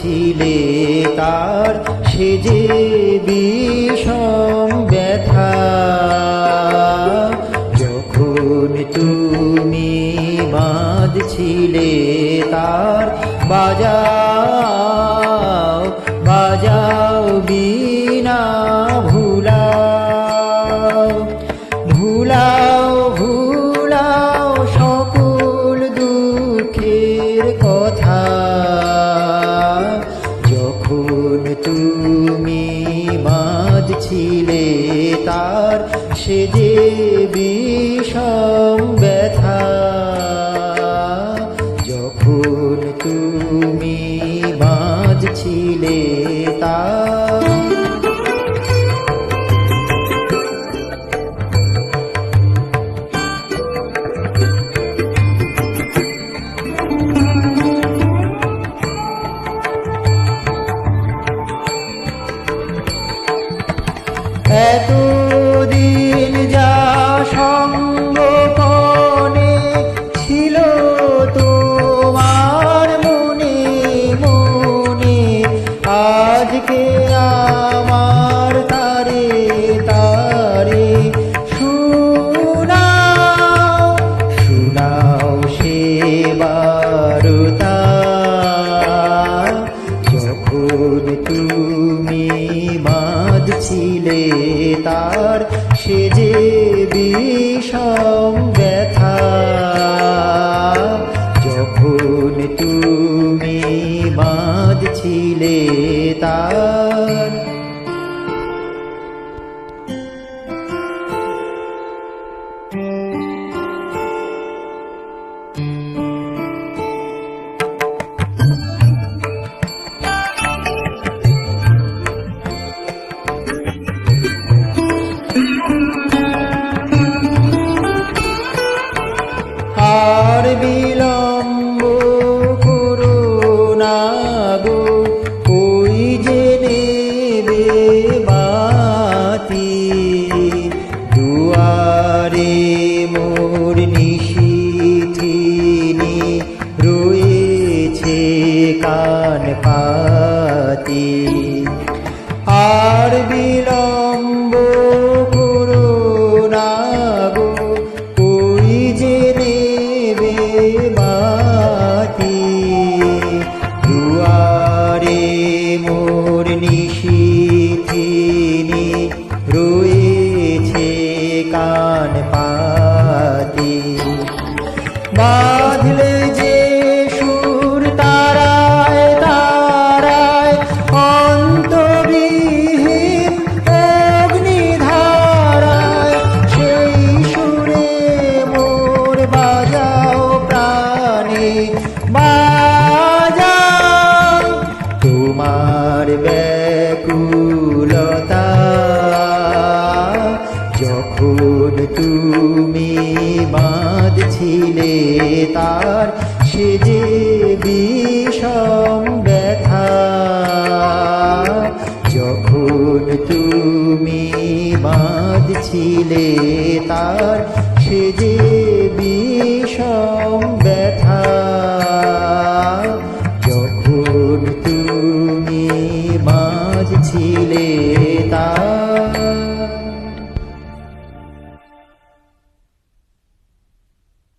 ছিলে তার, সে যে বিষম ব্যথা। যখন তুমি বাঁধ ছিলে তার, বাজাও বাজাও বিনা ভুলাও ভুলাও যখন তুমি মাঝ ছিলে তার সে যে বিষয় é do সে যে বিষম ব্যথা। যখন তুমি বাঁধছিলে তার আর পারবি তুমি বাঁধ ছিলে তার, সে যে বিষম ব্যথা। যখন তুমি বাঁধ ছিলে তার, সে যে বিষম ব্যথা। যখন তুমি বাঁধ ছিলে তার